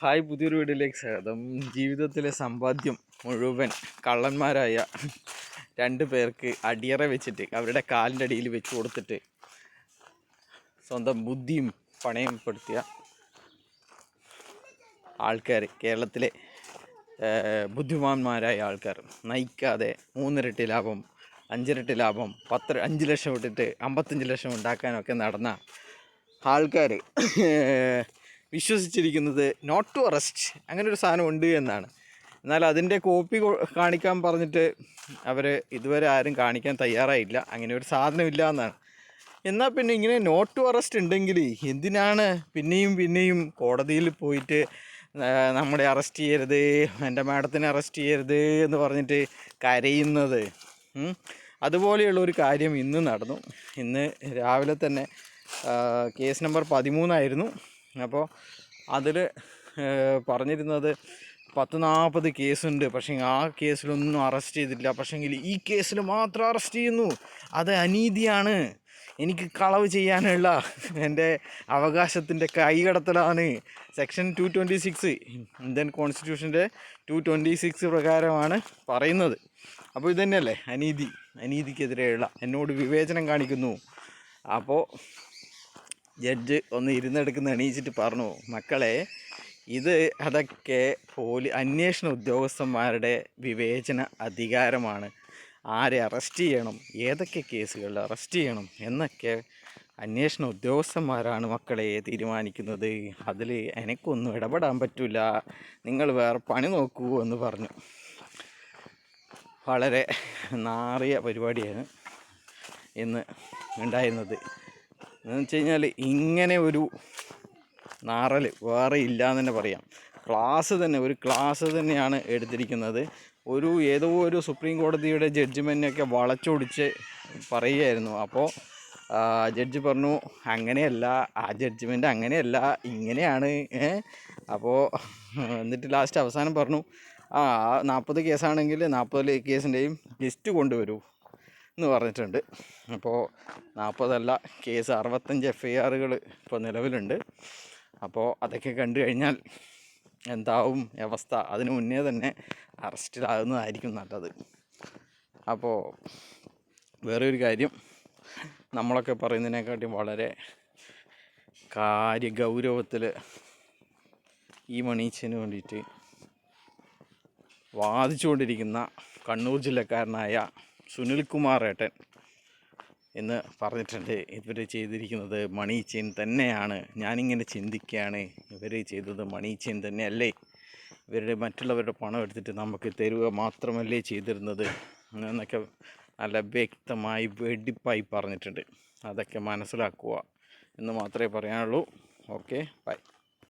Hi പുതിയൊരു വീഡിയോയിലേക്ക് സ്വാഗതം. ജീവിതത്തിലെ സമ്പാദ്യം മുഴുവൻ കള്ളന്മാരായ രണ്ട് പേർക്ക് അടിയറ വെച്ചിട്ട് അവരുടെ കാലിന്റെ അടിയിൽ വെച്ച് കൊടുത്തിട്ട് സ്വന്തം ബുദ്ധിയും പണയപ്പെടുത്തിയ ആൾക്കാർ കേരളത്തിലെ ബുദ്ധിമാന്മാരായ ആൾക്കാർ നയിക്കാതെ മൂന്നിരട്ടി ലാഭം അഞ്ചിരട്ടി ലാഭം പത്ത് അഞ്ച് ലക്ഷം ഇട്ടിട്ട് അമ്പത്തഞ്ച് ലക്ഷം ഉണ്ടാക്കാനൊക്കെ നടന്ന ആൾക്കാർ വിശ്വസിച്ചിരിക്കുന്നത് നോട്ട് ടു അറസ്റ്റ് അങ്ങനെ ഒരു സാധനം ഉണ്ട് എന്നാണ്. എന്നാൽ അതിന്റെ കോപ്പി കാണിക്കാൻ പറഞ്ഞിട്ട് അവർ ഇതുവരെ ആരും കാണിക്കാൻ തയ്യാറായില്ല. അങ്ങനെ ഒരു സാധനമില്ല എന്നാണ്. എന്നാൽ പിന്നെ ഇങ്ങനെ നോട്ട് ടു അറസ്റ്റ് ഉണ്ടെങ്കിൽ എന്തിനാണ് പിന്നെയും പിന്നെയും കോടതിയിൽ പോയിട്ട് നമ്മളെ അറസ്റ്റ് ചെയ്യരുത് എന്റെ മാഡത്തിനെ അറസ്റ്റ് ചെയ്യരുത് എന്ന് പറഞ്ഞിട്ട് കരയുന്നത്? അതുപോലെയുള്ള ഒരു കാര്യം ഇന്ന് നടന്നു. ഇന്ന് രാവിലെ തന്നെ കേസ് നമ്പർ പതിമൂന്നായിരുന്നു. അപ്പോൾ അതിൽ പറഞ്ഞിരുന്നത് പത്ത് നാൽപ്പത് കേസുണ്ട്. പക്ഷേ ആ കേസിലൊന്നും അറസ്റ്റ് ചെയ്തില്ല. പക്ഷേങ്കിൽ ഈ കേസിൽ മാത്രം അറസ്റ്റ് ചെയ്യുന്നു. അത് അനീതിയാണ്. എനിക്ക് കളവ് ചെയ്യാനുള്ള എന്റെ അവകാശത്തിന്റെ കൈകടത്തലാണ്. Section two twenty six Indian കോൺസ്റ്റിറ്റ്യൂഷന്റെ two twenty six പ്രകാരമാണ് പറയുന്നത്. അപ്പോൾ ഇതുതന്നെയല്ലേ? അനീതി. അനീതിക്കെതിരെയുള്ള എന്നോട് വിവേചനം കാണിക്കുന്നു. അപ്പോൾ ജഡ്ജ് ഒന്ന് ഇരുന്നെടുക്കുന്ന എണീച്ചിട്ട് പറഞ്ഞു മക്കളെ ഇത് അതൊക്കെ പോലീ അന്വേഷണ ഉദ്യോഗസ്ഥന്മാരുടെ വിവേചന അധികാരമാണ്. ആരെ അറസ്റ്റ് ചെയ്യണം ഏതൊക്കെ കേസുകളിൽ അറസ്റ്റ് ചെയ്യണം എന്നൊക്കെ അന്വേഷണ ഉദ്യോഗസ്ഥന്മാരാണ് മക്കളെ തീരുമാനിക്കുന്നത്. അതിൽ എനിക്കൊന്നും ഇടപെടാൻ പറ്റില്ല നിങ്ങൾ വേറെ പണി നോക്കൂ എന്ന് പറഞ്ഞു. വളരെ നാറിയ പരിപാടിയാണ് ഇന്ന് ഉണ്ടായിരുന്നത്. എന്ന് വെച്ച് കഴിഞ്ഞാൽ ഇങ്ങനെ ഒരു നാറൽ വേറെ ഇല്ല എന്ന് തന്നെ പറയാം. ക്ലാസ് തന്നെ ഒരു ക്ലാസ് തന്നെയാണ് എടുത്തിരിക്കുന്നത്. ഒരു ഏതോ ഒരു സുപ്രീം കോടതിയുടെ ജഡ്ജ്മെന്റൊക്കെ വളച്ചൊടിച്ച് പറയുകയായിരുന്നു. അപ്പോൾ ജഡ്ജ് പറഞ്ഞു അങ്ങനെയല്ല ആ ജഡ്ജ്മെന്റ് അങ്ങനെയല്ല ഇങ്ങനെയാണ് അപ്പോൾ എന്നിട്ട് ലാസ്റ്റ് അവസാനം പറഞ്ഞു ആ നാൽപ്പത് കേസാണെങ്കിൽ നാൽപ്പത് കേസിന്റെയും ലിസ്റ്റ് കൊണ്ടുവരൂ. എന്ന് പറഞ്ഞിട്ടുണ്ട്. അപ്പോൾ നാൽപ്പതല്ല കേസ് അറുപത്തഞ്ച് എഫ് ഐ ആറുകൾ ഇപ്പോൾ നിലവിലുണ്ട്. അപ്പോൾ അതൊക്കെ കണ്ടു കഴിഞ്ഞാൽ എന്താവും അവസ്ഥ? അതിന് മുന്നേ തന്നെ അറസ്റ്റിലാകുന്നതായിരിക്കും നല്ലത്. അപ്പോൾ വേറെ ഒരു കാര്യം നമ്മളൊക്കെ പറയുന്നതിനെക്കാട്ടിയും വളരെ കാര്യ ഗൗരവത്തിൽ ഈ മണീച്ചിന് വേണ്ടിയിട്ട് വാദിച്ചുകൊണ്ടിരിക്കുന്ന കണ്ണൂർ ജില്ലക്കാരനായ സുനിൽകുമാർ ഏട്ടൻ എന്ന് പറഞ്ഞിട്ടുണ്ട്. ഇവർ ചെയ്തിരിക്കുന്നത് മണി ചെയിൻ തന്നെയാണ്. ഞാനിങ്ങനെ ചിന്തിക്കുകയാണ്. ഇവർ ചെയ്തത് മണി ചെയിൻ തന്നെയല്ലേ? ഇവരുടെ മറ്റുള്ളവരുടെ പണം എടുത്തിട്ട് നമുക്ക് തരുക മാത്രമല്ലേ ചെയ്തിരുന്നത് എന്നൊക്കെ നല്ല വ്യക്തമായി വെടിപ്പായി പറഞ്ഞിട്ടുണ്ട്. അതൊക്കെ മനസ്സിലാക്കുക എന്ന് മാത്രമേ പറയാനുള്ളൂ. Okay bye.